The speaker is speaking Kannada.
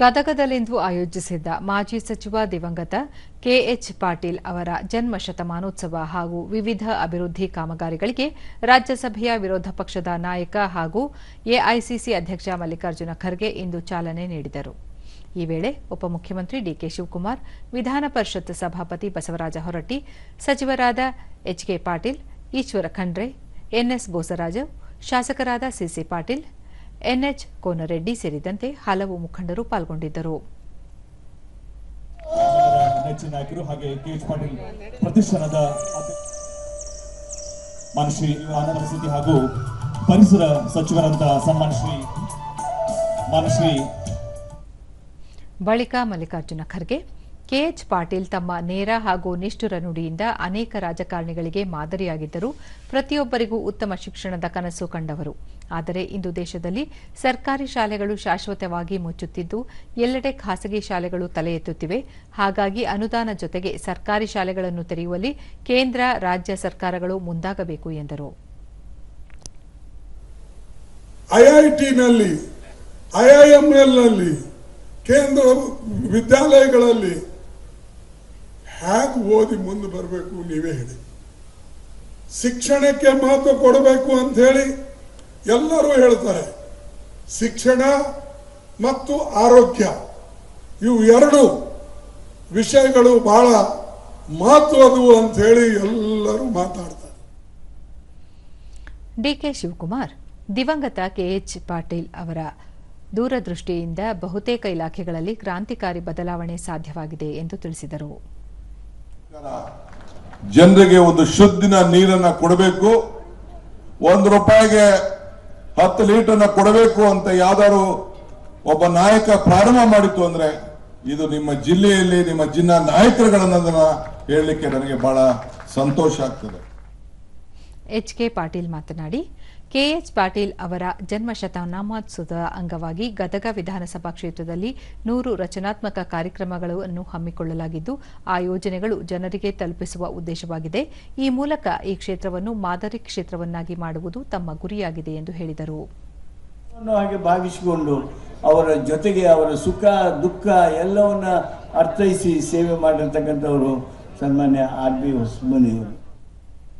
ಗದಗದಲ್ಲಿಂದು ಆಯೋಜಿಸಿದ್ದ ಮಾಜಿ ಸಚಿವ ದಿವಂಗತ ಕೆಎಚ್ ಪಾಟೀಲ್ ಅವರ ಜನ್ಮ ಶತಮಾನೋತ್ಸವ ಹಾಗೂ ವಿವಿಧ ಅಭಿವೃದ್ಧಿ ಕಾಮಗಾರಿಗಳಿಗೆ ರಾಜ್ಯಸಭೆಯ ವಿರೋಧ ಪಕ್ಷದ ನಾಯಕ ಹಾಗೂ ಎಐಸಿಸಿ ಅಧ್ಯಕ್ಷ ಮಲ್ಲಿಕಾರ್ಜುನ ಖರ್ಗೆ ಇಂದು ಚಾಲನೆ ನೀಡಿದರು. ಈ ವೇಳೆ ಉಪಮುಖ್ಯಮಂತ್ರಿ ಡಿಕೆ ಶಿವಕುಮಾರ್, ವಿಧಾನ ಪರಿಷತ್ ಸಭಾಪತಿ ಬಸವರಾಜ ಹೊರಟ್ಟಿ, ಸಚಿವರಾದ ಎಚ್ಕೆ ಪಾಟೀಲ್, ಈಶ್ವರ ಖಂಡ್ರೆ ಎನ್ಎಸ್ ಬೋಸರಾಜ, ಶಾಸಕರಾದ ಸಿಸಿ ಪಾಟೀಲ್ ಎನ್ಎಚ್ ಕೋನರೆಡ್ಡಿ ಸೇರಿದಂತೆ ಹಲವು ಮುಖಂಡರು ಪಾಲ್ಗೊಂಡಿದ್ದರು. ಹಾಗೆ ಕೆ ಪಾಟೀಲ್ ಪ್ರತಿಷ್ಠಾನದ ಮಾನಶ್ರೀ ಆನಂದ ವಸತಿ ಹಾಗೂ ಪರಿಸರ ಸಚಿವರಂತ ಮಾನಶ್ರೀ ಬಳಿಕ ಮಲ್ಲಿಕಾರ್ಜುನ ಖರ್ಗೆ ಕೆಎಚ್ ಪಾಟೀಲ್ ತಮ್ಮ ನೇರ ಹಾಗೂ ನಿಷ್ಠುರ ನುಡಿಯಿಂದ ಅನೇಕ ರಾಜಕಾರಣಿಗಳಿಗೆ ಮಾದರಿಯಾಗಿದ್ದರು ಪ್ರತಿಯೊಬ್ಬರಿಗೂ ಉತ್ತಮ ಶಿಕ್ಷಣದ ಕನಸು ಕಂಡವರು. ಆದರೆ ಇಂದು ದೇಶದಲ್ಲಿ ಸರ್ಕಾರಿ ಶಾಲೆಗಳು ಶಾಶ್ವತವಾಗಿ ಮುಚ್ಚುತ್ತಿದ್ದು, ಎಲ್ಲೆಡೆ ಖಾಸಗಿ ಶಾಲೆಗಳು ತಲೆ ಎತ್ತುತ್ತಿವೆ. ಹಾಗಾಗಿ ಅನುದಾನ ಜೊತೆಗೆ ಸರ್ಕಾರಿ ಶಾಲೆಗಳನ್ನು ತೆರೆಯುವಲ್ಲಿ ಕೇಂದ್ರ, ರಾಜ್ಯ ಸರ್ಕಾರಗಳು ಮುಂದಾಗಬೇಕು ಎಂದರು. ಐಐಟಿನಲ್ಲಿ ಐಐಎಂಎಲ್ನಲ್ಲಿ ಕೇಂದ್ರ ವಿದ್ಯಾಲಯಗಳಲ್ಲಿ ಹೇಗೆ ಓದಿ ಮುಂದೆ ಬರಬೇಕು, ನೀವೇ ಹೇಳಿ. ಶಿಕ್ಷಣಕ್ಕೆ ಮಹತ್ವ ಕೊಡಬೇಕು ಅಂತ ಹೇಳಿ ಎಲ್ಲರೂ ಹೇಳ್ತಾರೆ. ಶಿಕ್ಷಣ ಮತ್ತು ಆರೋಗ್ಯ, ಇವು ಎರಡು ವಿಷಯಗಳು ಬಹಳ ಮಹತ್ವದವು ಅಂತ ಹೇಳಿ ಎಲ್ಲರೂ ಮಾತಾಡ್ತಾರೆ. ಡಿಕೆ ಶಿವಕುಮಾರ್, ದಿವಂಗತ ಕೆ ಎಚ್ ಪಾಟೀಲ್ ಅವರ ದೂರದೃಷ್ಟಿಯಿಂದ ಬಹುತೇಕ ಇಲಾಖೆಗಳಲ್ಲಿ ಕ್ರಾಂತಿಕಾರಿ ಬದಲಾವಣೆ ಸಾಧ್ಯವಾಗಿದೆ ಎಂದು ತಿಳಿಸಿದರು. ಜನರಿಗೆ ಒಂದು ಶುದ್ಧಿನ ನೀರನ್ನ ಕೊಡಬೇಕು. ಒಂದು ರೂಪಾಯಿಗೆ ಹತ್ತು ಲೀಟರ್ನ ಕೊಡಬೇಕು ಅಂತ ಯಾವ್ದಾದ್ರು ಒಬ್ಬ ನಾಯಕ ಪ್ರಾರಂಭ ಮಾಡಿತ್ತು ಅಂದ್ರೆ ಇದು ನಿಮ್ಮ ಜಿಲ್ಲೆಯಲ್ಲಿ ನಿಮ್ಮ ಜಿಲ್ಲಾ ನಾಯಕರುಗಳನ್ನ ಹೇಳಲಿಕ್ಕೆ ನನಗೆ ಬಹಳ ಸಂತೋಷ ಆಗ್ತದೆ. ಎಚ್ಕೆ ಪಾಟೀಲ್ ಮಾತನಾಡಿ ಕೆಎಚ್ ಪಾಟೀಲ್ ಅವರ ಜನ್ಮ ಶತಮಾನೋತ್ಸವದ ಅಂಗವಾಗಿ ಗದಗ ವಿಧಾನಸಭಾ ಕ್ಷೇತ್ರದಲ್ಲಿ ನೂರು ರಚನಾತ್ಮಕ ಕಾರ್ಯಕ್ರಮಗಳನ್ನು ಹಮ್ಮಿಕೊಳ್ಳಲಾಗಿದ್ದು, ಆ ಯೋಜನೆಗಳು ಜನರಿಗೆ ತಲುಪಿಸುವ ಉದ್ದೇಶವಾಗಿದೆ. ಈ ಮೂಲಕ ಈ ಕ್ಷೇತ್ರವನ್ನು ಮಾದರಿ ಕ್ಷೇತ್ರವನ್ನಾಗಿ ಮಾಡುವುದು ತಮ್ಮ ಗುರಿಯಾಗಿದೆ ಎಂದು ಹೇಳಿದರು. ಹಾಗೆ ಭಾವಿಸಿಕೊಂಡು ಅವರ ಜೊತೆಗೆ ಅವರ ಸುಖ, ದುಃಖ ಎಲ್ಲವನ್ನ ಅರ್ಥೈಸಿ ಸೇವೆ ಮಾಡಿರ್ತಕ್ಕಂಥವರು ಸನ್ಮಾನ್ಯ ಆರ್ ಬಿ ಹೊಸಮನಿಯವರು